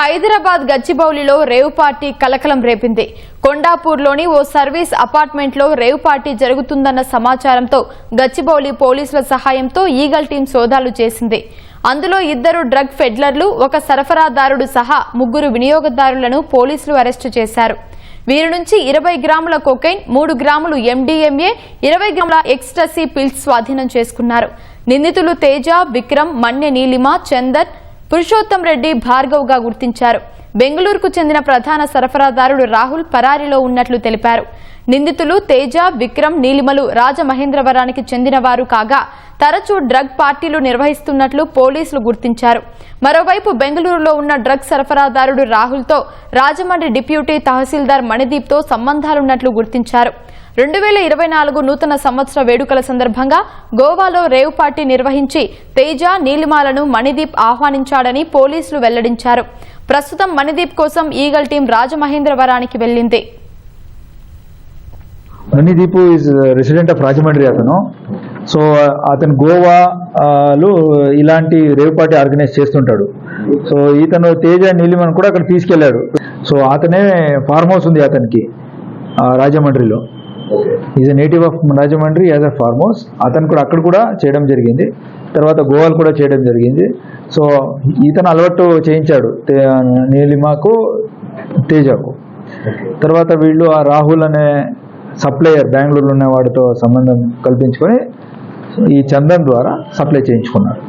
Hyderabad గచ్చిబౌలిలో rave party కలకలం రేపింది. కొండాపూర్లోని ఓ సర్వీస్ అపార్ట్మెంట్లో రేవ్ పార్టీ జరుగుతుందన్న సమాచారంతో గచ్చిబౌలి పోలీసుల సహాయంతో ఈగల్ టీం సోదాలు చేసింది. అందులో ఇద్దరు డ్రగ్ ఫెడ్లర్లు ఒక సరఫరాదారుడు సహా ముగ్గురు వినియోగదారులను పోలీసులు అరెస్టు చేశారు. వీరి నుంచి ఇరవై గ్రాముల కొకైన్ మూడు గ్రాములు ఎండీఎంఏ ఇరవై గ్రాముల ఎక్స్టసీ పిల్స్ స్వాధీనం చేసుకున్నారు. నిందితులు తేజ విక్రమ్ మన్య నీలిమ చందన్ పురుషోత్తం రెడ్డి భార్గవ్గా గుర్తించారు. బెంగళూరుకు చెందిన ప్రధాన సరఫరాదారుడు రాహుల్ పరారీలో ఉన్నట్లు తెలిపారు. నిందితులు తేజ విక్రమ్ నీలిమలు రాజమహేంద్రవరానికి చెందినవారు కాగా తరచూ డ్రగ్ పార్టీలు నిర్వహిస్తున్నట్లు పోలీసులు గుర్తించారు. మరోవైపు బెంగళూరులో ఉన్న డ్రగ్ సరఫరాదారుడు రాహుల్తో రాజమండ్రి డిప్యూటీ తహసీల్దార్ మణిదీప్తో సంబంధాలున్నట్లు గుర్తించారు. రెండు వేల ఇరవై నాలుగు నూతన సంవత్సర వేడుకల సందర్భంగా గోవాలో రేవ్ పార్టీ నిర్వహించి తేజ నీలిమాలను మణిదీప్ ఆహ్వానించాడని పోలీసులు వెల్లడించారు. ప్రస్తుతం మణిదీప్ కోసం ఈగల్ టీం రాజమహేంద్రవరానికి వెళ్ళింది Manideep is resident of Rajahmundry అతను. సో అతను గోవా ఇలాంటి రేవ్ పార్టీ ఆర్గనైజ్ చేస్తుంటాడు. సో ఇతను తేజ నీలిమను కూడా అక్కడ తీసుకెళ్ళాడు సో అతనే ఫార్మ్ హౌస్ ఉంది అతనికి రాజమండ్రిలో. Is native of Rajahmundry as a farm house అతను కూడా అక్కడ కూడా చేయడం జరిగింది. తర్వాత గోవాలు కూడా చేయడం జరిగింది. సో ఇతను అలవాటు చేయించాడు నీలిమకు తేజకు. తర్వాత వీళ్ళు ఆ రాహుల్ అనే సప్లయర్ బెంగళూరులో ఉన్న వాడితో సంబంధం కల్పించుకొని ఈ చందన్ ద్వారా సప్లై చేయించుకున్నారు.